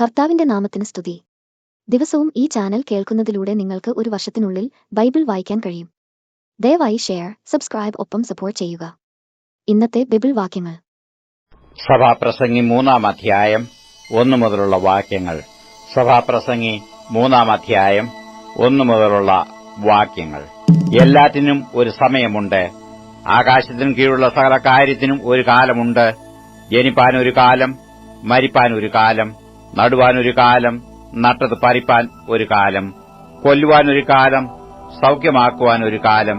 കർത്താവിന്റെ നാമത്തിന് സ്തുതി. ദിവസവും ഈ ചാനൽ കേൾക്കുന്നതിലൂടെ നിങ്ങൾക്ക് ഒരു വർഷത്തിനുള്ളിൽ ബൈബിൾ വായിക്കാൻ കഴിയും. ദയവായി ഷെയർ സബ്സ്ക്രൈബ് ഒപ്പം സപ്പോർട്ട് ചെയ്യുക. ഇന്നത്തെ ബൈബിൾ വാക്യങ്ങൾ. സഭാപ്രസംഗി മൂന്നാം അധ്യായം ഒന്നു മുതലുള്ള വാക്യങ്ങൾ. സഭാപ്രസംഗി മൂന്നാം അധ്യായം ഒന്നു മുതലുള്ള വാക്യങ്ങൾ. എല്ലാറ്റിനും ഒരു സമയമുണ്ട്. ആകാശത്തിനും കീഴുള്ള സകല കാര്യത്തിനും ഒരു കാലമുണ്ട്. ജനിപ്പാൻ ഒരു കാലം മരിപ്പാൻ ഒരു കാലം നടുവാൻ ഒരു കാലം നട്ടത് പറിപ്പാൻ ഒരു കാലം കൊല്ലുവാൻ ഒരു കാലം സൌഖ്യമാക്കുവാൻ ഒരു കാലം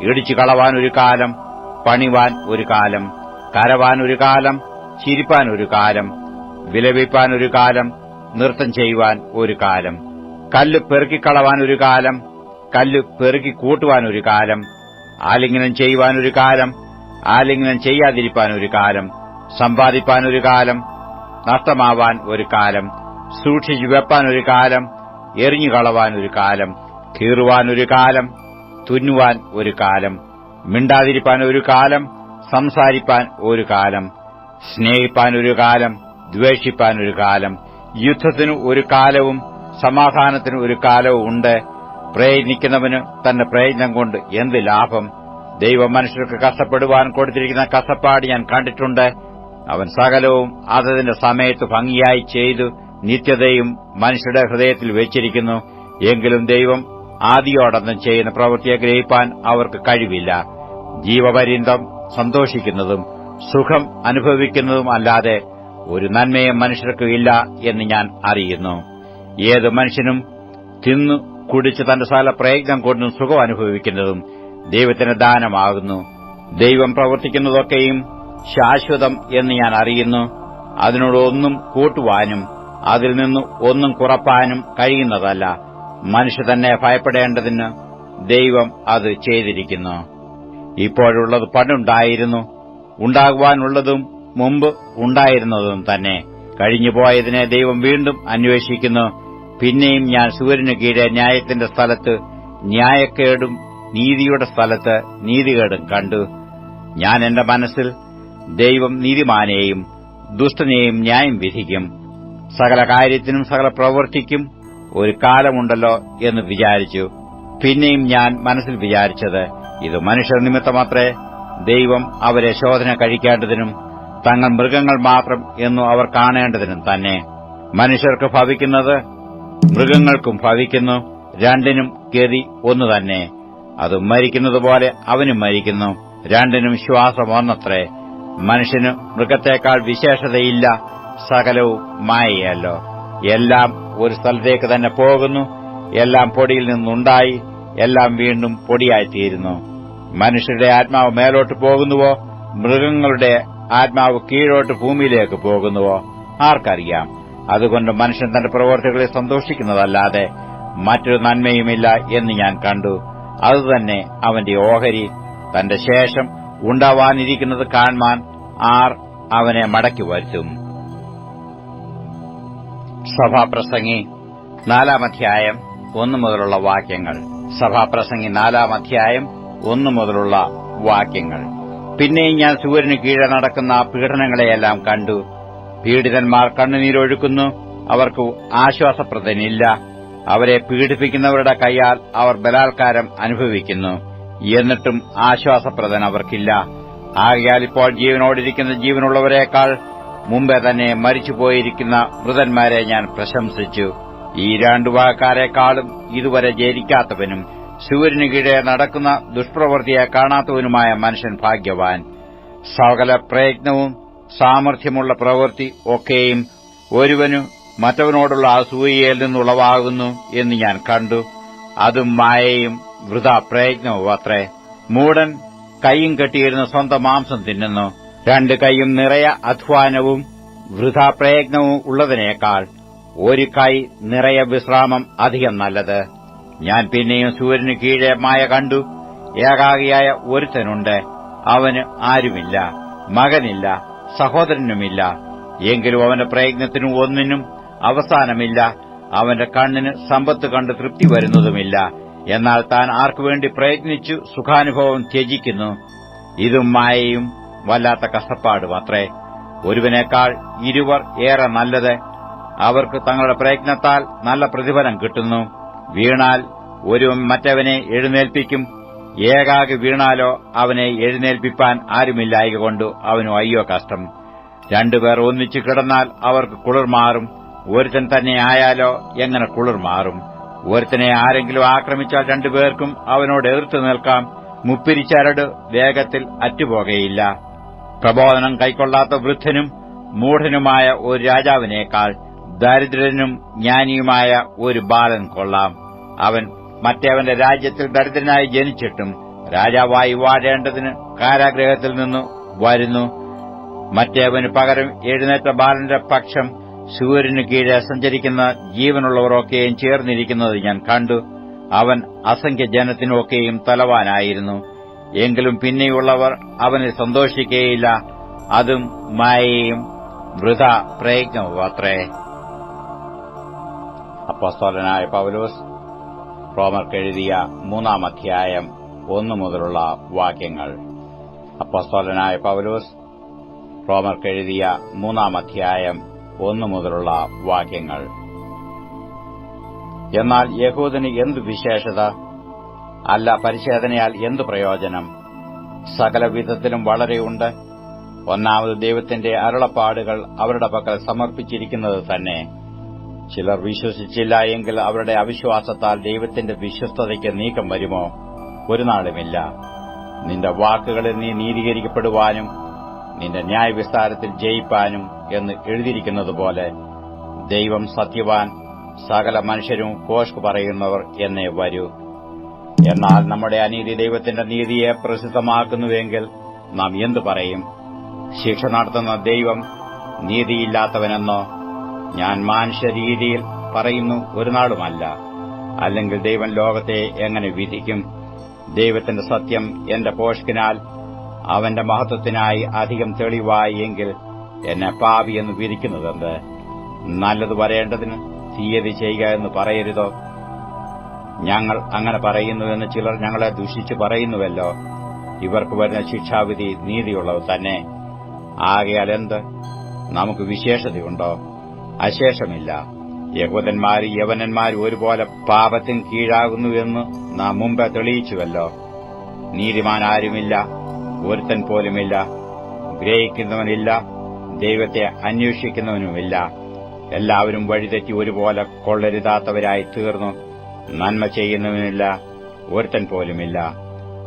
ഇടിച്ചു കളവാൻ ഒരു കാലം പണിവാൻ ഒരു കാലം കരവാൻ ഒരു കാലം ചിരിപ്പാൻ ഒരു കാലം വിലപിപ്പാൻ ഒരു കാലം നൃത്തം ചെയ്യുവാൻ ഒരു കാലം കല്ല് പെറുക്കിക്കളവാൻ ഒരു കാലം കല്ല് പെറുക്കി കൂട്ടുവാൻ ഒരു കാലം ആലിംഗനം ചെയ്യുവാൻ ഒരു കാലം ആലിംഗനം ചെയ്യാതിരിപ്പാൻ ഒരു കാലം സമ്പാദിപ്പാൻ ഒരു കാലം നഷ്ടമാവാൻ ഒരു കാലം സൂക്ഷിച്ചു വെപ്പാൻ ഒരു കാലം എറിഞ്ഞുകളവാൻ ഒരു കാലം കീറുവാൻ ഒരു കാലം തുന്നുവാൻ ഒരു കാലം മിണ്ടാതിരിപ്പാൻ ഒരു കാലം സംസാരിപ്പാൻ ഒരു കാലം സ്നേഹിപ്പാൻ ഒരു കാലം ദ്വേഷിപ്പാൻ ഒരു കാലം യുദ്ധത്തിനു ഒരു കാലവും സമാധാനത്തിന് ഒരു കാലവും ഉണ്ട്. പ്രയത്നിക്കുന്നവന് തന്റെ പ്രയത്നം കൊണ്ട് എന്ത് ലാഭം? ദൈവം മനുഷ്യർക്ക് കഷ്ടപ്പെടുവാൻ കൊടുത്തിരിക്കുന്ന കഷ്ടപ്പാട് ഞാൻ കണ്ടിട്ടുണ്ട്. അവൻ സകലവും അതതിന്റെ സമയത്ത് ഭംഗിയായി ചെയ്തു നിത്യതയും മനുഷ്യരുടെ ഹൃദയത്തിൽ വെച്ചിരിക്കുന്നു. എങ്കിലും ദൈവം ആദിയോടൊന്നും ചെയ്യുന്ന പ്രവൃത്തിയെ ഗ്രഹിപ്പാൻ അവർക്ക് കഴിവില്ല. ജീവപര്യന്തം സന്തോഷിക്കുന്നതും സുഖം അനുഭവിക്കുന്നതും അല്ലാതെ ഒരു നന്മയും മനുഷ്യർക്ക് ഇല്ല എന്ന് ഞാൻ അറിയുന്നു. ഏത് മനുഷ്യനും തിന്നു കുടിച്ച് തന്റെ സകല പ്രയത്നം കൊണ്ടും സുഖം അനുഭവിക്കുന്നതും ദൈവത്തിന് ദാനമാകുന്നു. ദൈവം പ്രവർത്തിക്കുന്നതൊക്കെയും ശാശ്വതം എന്ന് ഞാൻ അറിയുന്നു. അതിനോടൊന്നും കൂട്ടുവാനും അതിൽ നിന്ന് ഒന്നും കുറപ്പാനും കഴിയുന്നതല്ല. മനുഷ്യ തന്നെ ഭയപ്പെടേണ്ടതിന് ദൈവം അത് ചെയ്തിരിക്കുന്നു. ഇപ്പോഴുള്ളത് പണ്ടുണ്ടായിരുന്നു. ഉണ്ടാകുവാനുള്ളതും മുമ്പ് ഉണ്ടായിരുന്നതും തന്നെ. കഴിഞ്ഞുപോയതിനെ ദൈവം വീണ്ടും അന്വേഷിക്കുന്നു. പിന്നെയും ഞാൻ സൂര്യന് കീഴെ ന്യായത്തിന്റെ സ്ഥലത്ത് ന്യായക്കേടും നീതിയുടെ സ്ഥലത്ത് നീതികേടും കണ്ടു. ഞാൻ എന്റെ മനസ്സിൽ ദൈവം നീതിമാനെയും ദുഷ്ടനെയും ന്യായം വിധിക്കും. സകല കാര്യത്തിനും സകല പ്രവർത്തിക്കും ഒരു കാലമുണ്ടല്ലോ എന്ന് വിചാരിച്ചു. പിന്നെയും ഞാൻ മനസ്സിൽ വിചാരിച്ചത് ഇത് മനുഷ്യർ നിമിത്തമത്രേ ദൈവം അവരെ ശോധന കഴിക്കേണ്ടതിനും തങ്ങൾ മൃഗങ്ങൾ മാത്രം എന്നു അവർ കാണേണ്ടതിനും തന്നെ. മനുഷ്യർക്ക് ഭവിക്കുന്നത് മൃഗങ്ങൾക്കും ഭവിക്കുന്നു. രണ്ടിനും ഗതി ഒന്നു തന്നെ. അത് മരിക്കുന്നതുപോലെ അവനും മരിക്കുന്നു. രണ്ടിനും ശ്വാസം ഒന്നത്രേ മനുഷ്യന് മൃഗത്തേക്കാൾ വിശേഷതയില്ല. സകലവും മായയല്ലോ. എല്ലാം ഒരു സ്ഥലത്തേക്ക് തന്നെ പോകുന്നു. എല്ലാം പൊടിയിൽ നിന്നുണ്ടായി. എല്ലാം വീണ്ടും പൊടിയായിത്തീരുന്നു. മനുഷ്യരുടെ ആത്മാവ് മേലോട്ട് പോകുന്നുവോ? മൃഗങ്ങളുടെ ആത്മാവ് കീഴോട്ട് ഭൂമിയിലേക്ക് പോകുന്നുവോ? ആർക്കറിയാം. അതുകൊണ്ട് മനുഷ്യൻ തന്റെ പ്രവർത്തികളെ സന്തോഷിക്കുന്നതല്ലാതെ മറ്റൊരു നന്മയുമില്ല എന്ന് ഞാൻ കണ്ടു. അതുതന്നെ അവന്റെ ഓഹരി. തന്റെ ശേഷം ഉണ്ടാവാനിരിക്കുന്നത് കാണുവാൻ ആർ അവനെ മടക്കി വരുത്തും. സഭാപ്രസംഗി നാലാം അധ്യായം ഒന്നു മുതലുള്ള വാക്യങ്ങൾ. സഭാപ്രസംഗി നാലാം അധ്യായം ഒന്നു മുതലുള്ള വാക്യങ്ങൾ. പിന്നെയും ഞാൻ സൂര്യന് കീഴെ നടക്കുന്ന പീഡനങ്ങളെയെല്ലാം കണ്ടു. പീഡിതന്മാർ കണ്ണുനീരൊഴുക്കുന്നു അവർക്ക് ആശ്വാസപ്രദനില്ല. അവരെ പീഡിപ്പിക്കുന്നവരുടെ കൈയാൽ അവർ ബലാത്കാരം അനുഭവിക്കുന്നു. എന്നിട്ടും ആശ്വാസപ്രദൻ അവർക്കില്ല. ആകയാൽ ഇപ്പോൾ ജീവനോടിരിക്കുന്ന ജീവനുള്ളവരെക്കാൾ മുമ്പേ തന്നെ മരിച്ചുപോയിരിക്കുന്ന മൃതന്മാരെ ഞാൻ പ്രശംസിച്ചു. ഈ രണ്ടു വാക്കാരെക്കാളും ഇതുവരെ ജയിക്കാത്തവനും സൂര്യന് കീഴെ നടക്കുന്ന ദുഷ്പ്രവൃത്തിയെ കാണാത്തവനുമായ മനുഷ്യൻ ഭാഗ്യവാൻ. സകല പ്രയത്നവും സാമർഥ്യമുള്ള പ്രവൃത്തി ഒക്കെയും ഒരുവനു മറ്റവനോടുള്ള അസൂയയിൽ നിന്നുളവാകുന്നു എന്ന് ഞാൻ കണ്ടു. അതും മായയും വൃതാ പ്രയത്നവും അത്രേ മൂടൻ കൈയും കെട്ടിയിരുന്ന സ്വന്തം മാംസം തിന്നുന്നു. രണ്ട് കൈയും നിറയ അധ്വാനവും വൃഥാപ്രയത്നവും ഉള്ളതിനേക്കാൾ ഒരു കൈ നിറയ വിശ്രാമം അധികം നല്ലത്. ഞാൻ പിന്നെയും സൂര്യന് കീഴെ മായ കണ്ടു. ഏകാഗിയായ ഒരുത്തനുണ്ട്. അവന് ആരുമില്ല. മകനില്ല. സഹോദരനുമില്ല. എങ്കിലും അവന്റെ പ്രയത്നത്തിനും ഒന്നിനും അവസാനമില്ല. അവന്റെ കണ്ണിന് സമ്പത്ത് കണ്ട് തൃപ്തി വരുന്നതുമില്ല. എന്നാൽ താൻ ആർക്കുവേണ്ടി പ്രയത്നിച്ചു സുഖാനുഭവം ത്യജിക്കുന്നു. ഇതും മായയും വല്ലാത്ത കഷ്ടപ്പാടും അത്രേ ഒരുവനേക്കാൾ ഇരുവർ ഏറെ നല്ലത്. അവർക്ക് തങ്ങളുടെ പ്രയത്നത്താൽ നല്ല പ്രതിഫലം കിട്ടുന്നു. വീണാൽ ഒരു മറ്റവനെ എഴുന്നേൽപ്പിക്കും. ഏകാകി വീണാലോ അവനെ എഴുന്നേൽപ്പിപ്പാൻ ആരുമില്ലായകൊണ്ട് അവനു അയ്യോ കഷ്ടം. രണ്ടുപേർ ഒന്നിച്ചു കിടന്നാൽ അവർക്ക് കുളിർ മാറും. ഒരുത്തൻ തന്നെ ആയാലോ എങ്ങനെ കുളിർ മാറും? ഒരുത്തനെ ആരെങ്കിലും ആക്രമിച്ചാൽ രണ്ടുപേർക്കും അവനോട് എതിർത്ത് നിൽക്കാം. മുപ്പിരിച്ചരട് വേഗത്തിൽ അറ്റുപോകയില്ല. പ്രബോധനം കൈക്കൊള്ളാത്ത വൃദ്ധനും മൂഢനുമായ ഒരു രാജാവിനേക്കാൾ ദരിദ്രനും ജ്ഞാനിയുമായ ഒരു ബാലൻ കൊള്ളാം. അവൻ മറ്റേവന്റെ രാജ്യത്തിൽ ദരിദ്രനായി ജനിച്ചിട്ടും രാജാവായി വാഴേണ്ടതിന് കാരാഗ്രഹത്തിൽ നിന്നു വരുന്നു. മറ്റേവന് പകരം എഴുന്നേറ്റ ബാലന്റെ പക്ഷം സൂര്യന് കീഴെ സഞ്ചരിക്കുന്ന ജീവനുള്ളവരൊക്കെയും ചേർന്നിരിക്കുന്നത് ഞാൻ കണ്ടു. അവൻ അസംഖ്യ ജനത്തിനൊക്കെയും തലവാനായിരുന്നു. എങ്കിലും പിന്നെയുള്ളവർ അവനെ സന്തോഷിക്കുകയില്ല അതും മായയും വൃത പ്രയത്നവും അത്രേ അപ്പസ്തോലനായ പൗലോസ് റോമർക്കെഴുതിയ മൂന്നാം അധ്യായം ഒന്നു മുതലുള്ള വാക്യങ്ങൾ. അപ്പസ്തോലനായ പൗലോസ് റോമർക്കെഴുതിയ മൂന്നാം അധ്യായം ഒന്നു മുതലുള്ള വാക്യങ്ങൾ. എന്നാൽ യഹൂദന് എന്തു വിശേഷത? അല്ല പരിശോധനയാൽ എന്തു പ്രയോജനം? സകല വിധത്തിലും വളരെയുണ്ട് ഒന്നാമത് ദൈവത്തിന്റെ അരുളപ്പാടുകൾ അവരുടെ പക്കൽ സമർപ്പിച്ചിരിക്കുന്നത് തന്നെ. ചിലർ വിശ്വസിച്ചില്ല എങ്കിൽ അവരുടെ അവിശ്വാസത്താൽ ദൈവത്തിന്റെ വിശ്വസ്തതയ്ക്ക് നീക്കം വരുമോ? ഒരു നാളുമില്ല. നിന്റെ വാക്കുകളിൽ നീ നീതീകരിക്കപ്പെടുവാനും നിന്റെ ന്യായവിസ്താരത്തിൽ ജയിപ്പാനും എന്ന് എഴുതിയിരിക്കുന്നതുപോലെ ദൈവം സത്യവാൻ സകല മനുഷ്യരും കോഷ്ക് പറയുന്നവർ എന്നേ വരൂ. എന്നാൽ നമ്മുടെ അനീതി ദൈവത്തിന്റെ നീതിയെ പ്രസിദ്ധമാക്കുന്നുവെങ്കിൽ നാം എന്തു പറയും? ശിക്ഷ നടത്തുന്ന ദൈവം നീതിയില്ലാത്തവനെന്നോ? ഞാൻ മാനുഷ്യരീതിയിൽ പറയുന്നു ഒരു നാളുമല്ല അല്ലെങ്കിൽ ദൈവം ലോകത്തെ എങ്ങനെ വിധിക്കും? ദൈവത്തിന്റെ സത്യം എന്റെ പോഷ്കിനാൽ അവന്റെ മഹത്വത്തിനായി അധികം തെളിവായി എങ്കിൽ എന്നെ പാപി എന്ന് നല്ലത് വരേണ്ടതിന് തീയതി ചെയ്യുക എന്ന് പറയരുതോ? ഞങ്ങൾ അങ്ങനെ പറയുന്നുവെന്ന് ചിലർ ഞങ്ങളെ ദുഷിച്ചു പറയുന്നുവല്ലോ. ഇവർക്ക് വരുന്ന ശിക്ഷാവിധി നീതിയുള്ളത് തന്നെ. ആകയാൽ എന്ത്? നമുക്ക് വിശേഷതയുണ്ടോ? അശേഷമില്ല. യഹൂദന്മാരും യവനന്മാരും ഒരുപോലെ പാപത്തിൻ കീഴാകുന്നുവെന്ന് നാം മുമ്പ് തെളിയിച്ചുവല്ലോ. നീതിമാൻ ആരുമില്ല. ഒരുത്തൻ പോലുമില്ല. ഗ്രഹിക്കുന്നവനില്ല. ദൈവത്തെ അന്വേഷിക്കുന്നവനുമില്ല. എല്ലാവരും വഴിതെറ്റി ഒരുപോലെ കൊള്ളരുതാത്തവരായി തീർന്നു. നന്മ ചെയ്യുന്നവനില്ല. ഒരുത്തൻ പോലുമില്ല.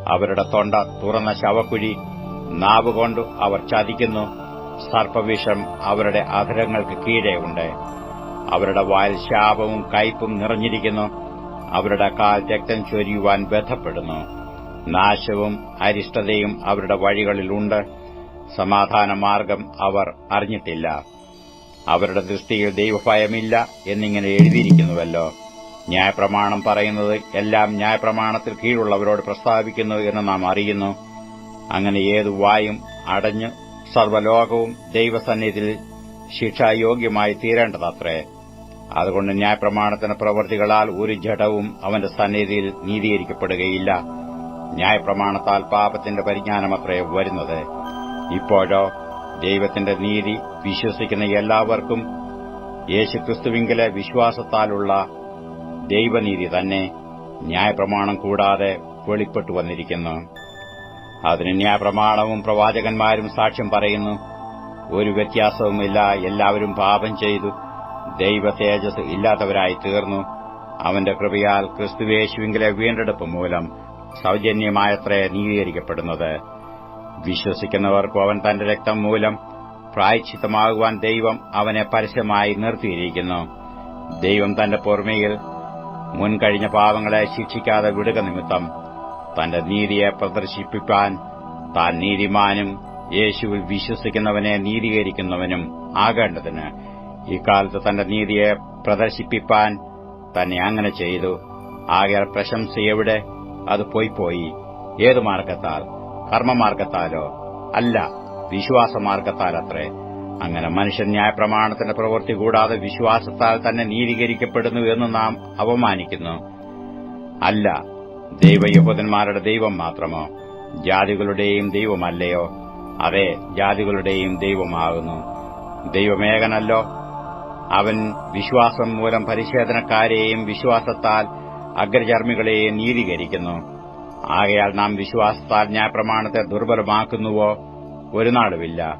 അവരുടെ തൊണ്ട തുറന്ന ശവക്കുഴി നാവുകൊണ്ട് അവർ ചതിക്കുന്നു. സർപ്പവിഷം അവരുടെ അധരങ്ങൾക്ക് കീഴെയുണ്ട് അവരുടെ വായിൽ ശാപവും കയ്പും നിറഞ്ഞിരിക്കുന്നു. അവരുടെ കാൽ രക്തം ചൊരിയുവാൻ ബന്ധപ്പെടുന്നു. നാശവും അരിഷ്ടതയും അവരുടെ വഴികളിലുണ്ട്. സമാധാന മാർഗം അവർ അറിഞ്ഞിട്ടില്ല. അവരുടെ ദൃഷ്ടിയിൽ ദൈവഭയമില്ല എന്നിങ്ങനെ എഴുതിയിരിക്കുന്നുവല്ലോ. ന്യായപ്രമാണം പറയുന്നത് എല്ലാം ന്യായപ്രമാണത്തിൽ കീഴുള്ളവരോട് പ്രസ്താവിക്കുന്നു എന്ന് നാം അറിയുന്നു. അങ്ങനെ ഏതു വായും അടഞ്ഞ് സർവലോകവും ദൈവസന്നിധിയിൽ ശിക്ഷായോഗ്യമായി തീരേണ്ടതത്രേ. അതുകൊണ്ട് ന്യായപ്രമാണത്തിന് പ്രവൃത്തികളാൽ ഒരു ജഡവും അവന്റെ സന്നിധിയിൽ നീതീകരിക്കപ്പെടുകയില്ല. ന്യായപ്രമാണത്താൽ പാപത്തിന്റെ പരിജ്ഞാനമത്രേ വരുന്നത്. ഇപ്പോഴോ ദൈവത്തിന്റെ നീതി വിശ്വസിക്കുന്ന എല്ലാവർക്കും യേശുക്രിസ്തുവിങ്കിലെ വിശ്വാസത്താലുള്ള ദൈവനീതി തന്നെ ന്യായപ്രമാണം കൂടാതെ വെളിപ്പെട്ടു വന്നിരിക്കുന്നു. അതിന് ന്യായപ്രമാണവും പ്രവാചകന്മാരും സാക്ഷ്യം പറയുന്നു ഒരു വ്യത്യാസവുമില്ല എല്ലാവരും പാപം ചെയ്തു ദൈവ തേജസ് ഇല്ലാത്തവരായി തീർന്നു. അവന്റെ കൃപയാൽ ക്രിസ്തുവേശുവിങ്കിലെ വീണ്ടെടുപ്പ് മൂലം സൗജന്യമായത്രേ നീതീകരിക്കപ്പെടുന്നത്. വിശ്വസിക്കുന്നവർക്കും അവൻ തന്റെ രക്തം മൂലം പ്രായച്ചിത്തമാകുവാൻ ദൈവം അവനെ പരസ്യമായി നിർത്തിയിരിക്കുന്നു. ദൈവം തന്റെ പൊറുമയിൽ മുൻകഴിഞ്ഞ പാവങ്ങളെ ശിക്ഷിക്കാതെ വിടുക നിമിത്തം തന്റെ നീതിയെ പ്രദർശിപ്പിക്കാൻ താൻ നീതിമാനും യേശുവിൽ വിശ്വസിക്കുന്നവനെ നീതീകരിക്കുന്നവനും ആകേണ്ടതിന്. ഇക്കാലത്ത് തന്റെ നീതിയെ പ്രദർശിപ്പിക്കാൻ തന്നെ അങ്ങനെ ചെയ്തു. ആകെ പ്രശംസ എവിടെ അത് പോയി പോയി. ഏതു മാർഗത്താൽ? കർമ്മമാർഗത്താലോ? അല്ല വിശ്വാസമാർഗത്താലത്രേ. അങ്ങനെ മനുഷ്യൻ ന്യായപ്രമാണത്തിന്റെ പ്രവൃത്തി കൂടാതെ വിശ്വാസത്താൽ തന്നെ നീതീകരിക്കപ്പെടുന്നു എന്ന് നാം അവമാനിക്കുന്നു അല്ല ദൈവയഹൂദന്മാരുടെ ദൈവം മാത്രമോ? ജാതികളുടെയും ദൈവമല്ലയോ? അതെ ജാതികളുടെയും ദൈവമാകുന്നു. ദൈവമേകനല്ലോ. അവൻ വിശ്വാസം മൂലം പരിശോധനക്കാരെയും വിശ്വാസത്താൽ അഗ്രചർമ്മികളെയും നീതീകരിക്കുന്നു. ആകയാൽ നാം വിശ്വാസത്താൽ ന്യായപ്രമാണത്തെ ദുർബലമാക്കുന്നുവോ ഒരു നാളുമില്ല.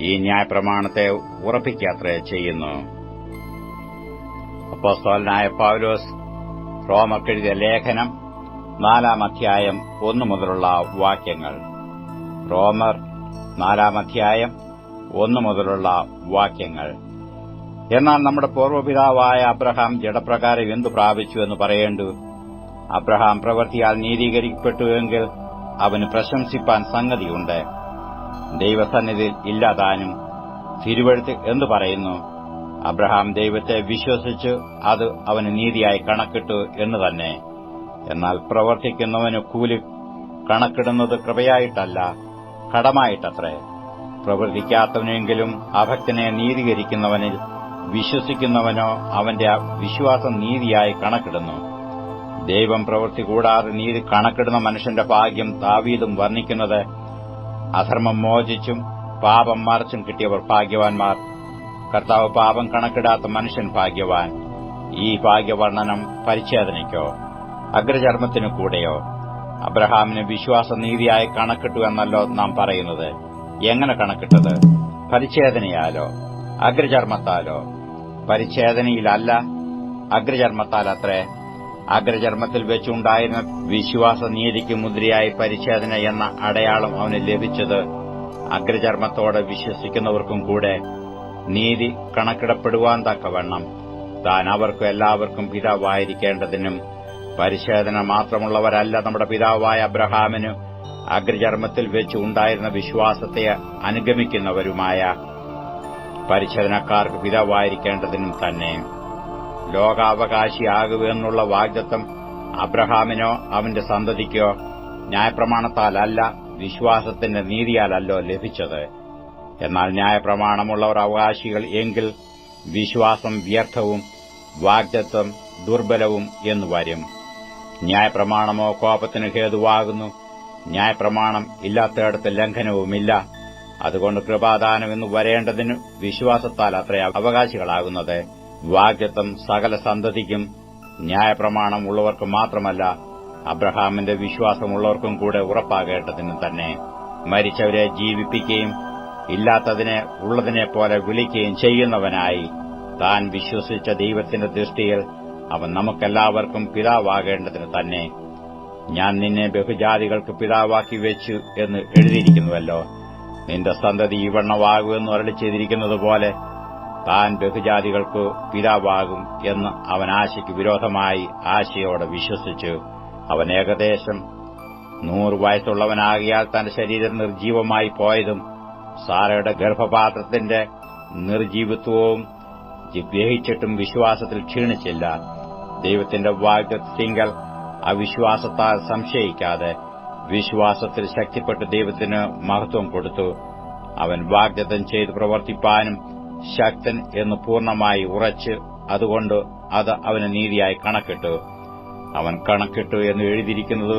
ഈ ന്യായപ്രമാണത്തെ ഉറപ്പിക്കാത്ര ചെയ്യുന്നു. അപ്പോസ്തോലനായ പൗലോസ് റോമക്കെഴുതിയ ലേഖനം നാലാം അധ്യായം ഒന്നു മുതലുള്ള വാക്യങ്ങൾ. റോമർ നാലാം അധ്യായം ഒന്നു മുതലുള്ള വാക്യങ്ങൾ. എന്നാൽ നമ്മുടെ പൂർവപിതാവായ അബ്രഹാം ജഡപ്രകാരം എന്തു പ്രാപിച്ചു എന്ന് പറയേണ്ടു? അബ്രഹാം പ്രവൃത്തിയാൽ നീതീകരിക്കപ്പെട്ടുവെങ്കിൽ അവന് പ്രശംസിപ്പാൻ സംഗതിയുണ്ട്. ദൈവസന്നിധിയിൽ ഇല്ലാതാനും തിരുവഴുത്ത് എന്തു പറയുന്നു? അബ്രഹാം ദൈവത്തെ വിശ്വസിച്ച് അത് അവന് നീതിയായി കണക്കിട്ടു എന്ന് തന്നെ. എന്നാൽ പ്രവർത്തിക്കുന്നവന് കൂലി കണക്കിടുന്നത് കൃപയായിട്ടല്ല കടമായിട്ടത്രേ. പ്രവർത്തിക്കാത്തവനെങ്കിലും അഭക്തനെ നീതീകരിക്കുന്നവനിൽ വിശ്വസിക്കുന്നവനോ അവന്റെ വിശ്വാസം നീതിയായി കണക്കിടുന്നു. ദൈവം പ്രവൃത്തി കൂടാതെ നീതി കണക്കിടുന്ന മനുഷ്യന്റെ ഭാഗ്യം താവീതും വർണിക്കുന്നത് അധർമ്മം മോചിച്ചും പാപം മറച്ചും കിട്ടിയവർ ഭാഗ്യവാൻമാർ കർത്താവ് പാപം കണക്കിടാത്ത മനുഷ്യൻ ഭാഗ്യവാൻ. ഈ ഭാഗ്യവർണനം പരിച്ഛേദനയ്ക്കോ അഗ്രചർമ്മത്തിനു കൂടെയോ? അബ്രഹാമിന് വിശ്വാസ നീതിയായി കണക്കിട്ടു എന്നല്ലോ നാം പറയുന്നത്. എങ്ങനെ കണക്കിട്ടത്? പരിച്ഛേദനയാലോ? അഗ്രചർമ്മത്താലോ? പരിച്ഛേദനയിലല്ല അഗ്രചർമ്മത്താൽ അത്രേ. അഗ്രചർമ്മത്തിൽ വെച്ചുണ്ടായിരുന്ന വിശ്വാസ നീതിക്ക് മുദ്രയായി പരിച്ഛേദന എന്ന അടയാളം അവന് ലഭിച്ചത് അഗ്രചർമ്മത്തോടെ വിശ്വസിക്കുന്നവർക്കും കൂടെ. നീതി കണക്കിടപ്പെടുവാൻ തക്കവണ്ണം. താൻ അവർക്കും എല്ലാവർക്കും പിതാവായിരിക്കേണ്ടതിനും പരിശോധന മാത്രമുള്ളവരല്ല നമ്മുടെ പിതാവായ അബ്രഹാമിന് അഗ്രചർമ്മത്തിൽ വെച്ച് ഉണ്ടായിരുന്ന വിശ്വാസത്തെ അനുഗമിക്കുന്നവരുമായ പരിശോധനക്കാർക്ക് പിതാവായിരിക്കേണ്ടതിനും തന്നെ. ലോകാവകാശിയാകുമെന്നുള്ള വാഗ്ദത്വം അബ്രഹാമിനോ അവന്റെ സന്തതിക്കോ ന്യായപ്രമാണത്താലല്ല വിശ്വാസത്തിന്റെ നീതിയാലല്ലോ ലഭിച്ചത്. എന്നാൽ ന്യായപ്രമാണമുള്ളവർ അവകാശികൾ എങ്കിൽ വിശ്വാസം വ്യർത്ഥവും വാഗ്ദത്വം ദുർബലവും എന്നു വരും. ന്യായപ്രമാണമോ കോപത്തിന് ഹേതുവാകുന്നു. ന്യായപ്രമാണം ഇല്ലാത്തയിടത്ത് ലംഘനവുമില്ല. അതുകൊണ്ട് കൃപാദാനം എന്ന് വരേണ്ടതിന് വിശ്വാസത്താൽ അത്ര അവകാശികളാകുന്നത്. വാക്യത്വം സകല സന്തതിക്കും ന്യായപ്രമാണം ഉള്ളവർക്ക് മാത്രമല്ല അബ്രഹാമിന്റെ വിശ്വാസമുള്ളവർക്കും കൂടെ ഉറപ്പാകേണ്ടതിനും തന്നെ. മരിച്ചവരെ ജീവിപ്പിക്കുകയും ഇല്ലാത്തതിനെ ഉള്ളതിനെ പോലെ വിളിക്കുകയും ചെയ്യുന്നവനായി താൻ വിശ്വസിച്ച ദൈവത്തിന്റെ ദൃഷ്ടിയിൽ അവൻ നമുക്കെല്ലാവർക്കും പിതാവാകേണ്ടതിന് തന്നെ. ഞാൻ നിന്നെ ബഹുജാതികൾക്ക് പിതാവാക്കി വെച്ചു എന്ന് എഴുതിയിരിക്കുന്നുവല്ലോ. നിന്റെ സന്തതി ഈ വണ്ണമാകുമെന്ന് ഒരളി ചെയ്തിരിക്കുന്നത് പോലെ താൻ ബഹുജാതികൾക്ക് പിതാവാകും എന്ന് അവൻ ആശയ്ക്ക് വിരോധമായി ആശയോടെ വിശ്വസിച്ചു. അവൻ ഏകദേശം നൂറ് വയസ്സുള്ളവനാകിയാൽ തന്റെ ശരീരം നിർജീവമായി പോയതും സാറയുടെ ഗർഭപാത്രത്തിന്റെ നിർജീവിത്വവും ഗ്രഹിച്ചിട്ടും വിശ്വാസത്തിൽ ക്ഷീണിച്ചില്ല. ദൈവത്തിന്റെ വാഗ്ദത്തിങ്കൽ അവിശ്വാസത്താൽ സംശയിക്കാതെ വിശ്വാസത്തിൽ ശക്തിപ്പെട്ട് ദൈവത്തിന് മഹത്വം കൊടുത്തു. അവൻ വാഗ്ദത്തം ചെയ്ത് പ്രവർത്തിപ്പാനും ശക്തൻ എന്ന് പൂർണമായി ഉറച്ച് അതുകൊണ്ട് അത് അവന് നീതിയായി കണക്കിട്ടു. അവൻ കണക്കിട്ടു എന്ന് എഴുതിയിരിക്കുന്നത്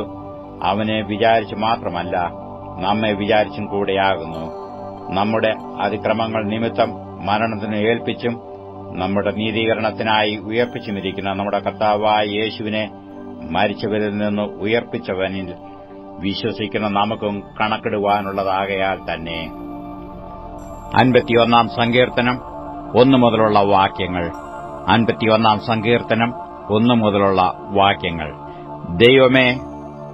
അവനെ വിചാരിച്ചു മാത്രമല്ല നമ്മെ വിചാരിച്ചും കൂടെയാകുന്നു. നമ്മുടെ അതിക്രമങ്ങൾ നിമിത്തം മരണത്തിന് ഏൽപ്പിച്ചും നമ്മുടെ നീതീകരണത്തിനായി ഉയർപ്പിച്ചുമിരിക്കുന്ന നമ്മുടെ കർത്താവായ യേശുവിനെ മരിച്ചവരിൽ നിന്ന് ഉയർപ്പിച്ചവനിൽ വിശ്വസിക്കുന്ന നമുക്കും കണക്കിടുവാനുള്ളതാകയാൽ തന്നെ. അൻപത്തിയൊന്നാം സങ്കീർത്തനം ഒന്നു മുതലുള്ള വാക്യങ്ങൾ. അൻപത്തിയൊന്നാം സങ്കീർത്തനം ഒന്നു മുതലുള്ള വാക്യങ്ങൾ. ദൈവമേ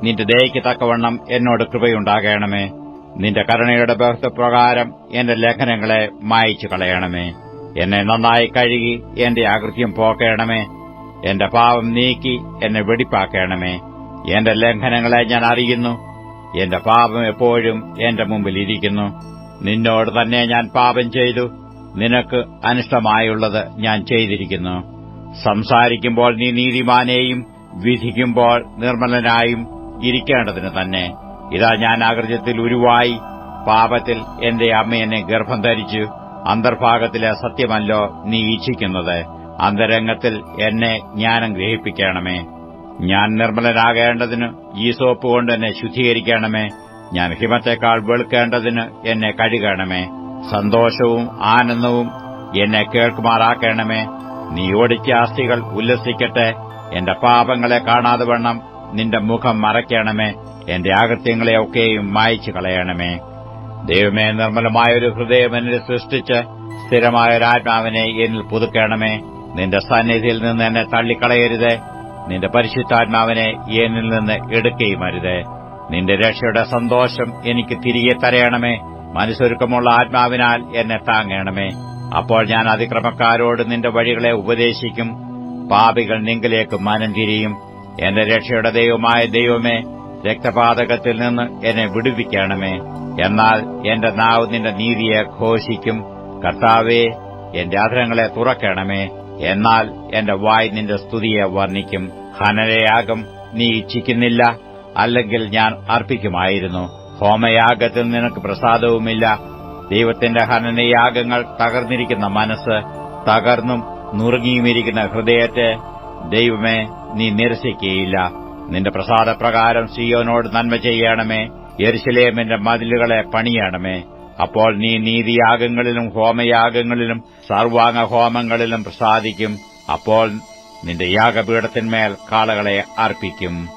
നിന്റെ ദയയ്ക്ക് തക്കവണ്ണം എന്നോട് കൃപയുണ്ടാകണമേ. നിന്റെ കരുണയുടെ ബഹുത്വപ്രകാരം എന്റെ ലേഖനങ്ങളെ മായിച്ചു കളയണമേ. എന്നെ നന്നായി കഴുകി എന്റെ ആകൃത്യം പോക്കണമേ. എന്റെ പാവം നീക്കി എന്നെ വെടിപ്പാക്കണമേ. എന്റെ ലംഘനങ്ങളെ ഞാൻ അറിയുന്നു. എന്റെ പാപം എപ്പോഴും എന്റെ മുമ്പിൽ ഇരിക്കുന്നു. നിന്നോട് തന്നെ ഞാൻ പാപം ചെയ്തു. നിനക്ക് അനിഷ്ടമായുള്ളത് ഞാൻ ചെയ്തിരിക്കുന്നു. സംസാരിക്കുമ്പോൾ നീ നീതിമാനെയും വിധിക്കുമ്പോൾ നിർമ്മലനായും ഇരിക്കേണ്ടതിന് തന്നെ. ഇതാ ഞാൻ ആകൃത്യത്തിൽ ഉരുവായി. പാപത്തിൽ എന്റെ അമ്മയെന്നെ ഗർഭം ധരിച്ചു. അന്തർഭാഗത്തിലെ സത്യമല്ലോ നീ ഇച്ഛിക്കുന്നത്. അന്തരംഗത്തിൽ എന്നെ ജ്ഞാനം ഗ്രഹിപ്പിക്കണമേ. ഞാൻ നിർമ്മലനാകേണ്ടതിന് ഈ സോപ്പ് കൊണ്ട് എന്നെ ശുദ്ധീകരിക്കണമേ. ഞാൻ ഹിമത്തേക്കാൾ വെളുക്കേണ്ടതിന് എന്നെ കഴുകണമേ. സന്തോഷവും ആനന്ദവും എന്നെ കേൾക്കുമാറാക്കണമേ. നീ ഓടിച്ച അസ്ഥികൾ ഉല്ലസിക്കട്ടെ. എന്റെ പാപങ്ങളെ കാണാതെ വണ്ണം നിന്റെ മുഖം മറയ്ക്കണമേ. എന്റെ ആകൃത്യങ്ങളെയൊക്കെയും മായ്ച്ചു കളയണമേ. ദൈവമേ നിർമ്മലമായൊരു ഹൃദയം എന്നിൽ സൃഷ്ടിച്ച് സ്ഥിരമായൊരാത്മാവിനെ എന്നിൽ പുതുക്കണമേ. നിന്റെ സന്നിധിയിൽ നിന്ന് എന്നെ തള്ളിക്കളയരുത്. നിന്റെ പരിശുദ്ധാത്മാവിനെ എന്നിൽ നിന്ന് എടുക്കുകയുമരുത് നിന്റെ രക്ഷയുടെ സന്തോഷം എനിക്ക് തിരികെ തരയണമേ. മനസ്സൊരുക്കമുള്ള ആത്മാവിനാൽ എന്നെ താങ്ങണമേ. അപ്പോൾ ഞാൻ അതിക്രമക്കാരോട് നിന്റെ വഴികളെ ഉപദേശിക്കും. പാപികൾ നിങ്കിലേക്ക് മനം തിരിയും. എന്റെ രക്ഷയുടെ ദൈവമായ ദൈവമേ രക്തപാതകത്തിൽ നിന്ന് എന്നെ വിടുവിക്കണമേ. എന്നാൽ എന്റെ നാവ് നിന്റെ നീതിയെ ഘോഷിക്കും. കർത്താവേ എന്റെ അധരങ്ങളെ തുറക്കണമേ. എന്നാൽ എന്റെ വായ് നിന്റെ സ്തുതിയെ വർണിക്കും. ഹനനയാഗം നീ ഇച്ഛിക്കുന്നില്ല അല്ലെങ്കിൽ ഞാൻ അർപ്പിക്കുമായിരുന്നു. ഹോമയാഗത്തിൽ നിനക്ക് പ്രസാദവുമില്ല. ദൈവത്തിന്റെ ഹനനയാഗങ്ങൾ തകർന്നിരിക്കുന്ന മനസ്സ് തകർന്നും നുറുങ്ങിയുമിരിക്കുന്ന ഹൃദയത്തെ ദൈവമേ നീ നിരസിക്കുകയില്ല നിന്റെ പ്രസാദപ്രകാരം സിയോനോട് നന്മ ചെയ്യണമേ. യെരുശലേമിന്റെ മതിലുകളെ പണിയണമേ. അപ്പോൾ നീ നീതിയാഗങ്ങളിലും ഹോമയാഗങ്ങളിലും സർവാംഗ ഹോമങ്ങളിലും പ്രസാദിക്കും. അപ്പോൾ നിന്റെ യാഗപീഠത്തിന്മേൽ കാളകളെ അർപ്പിക്കും.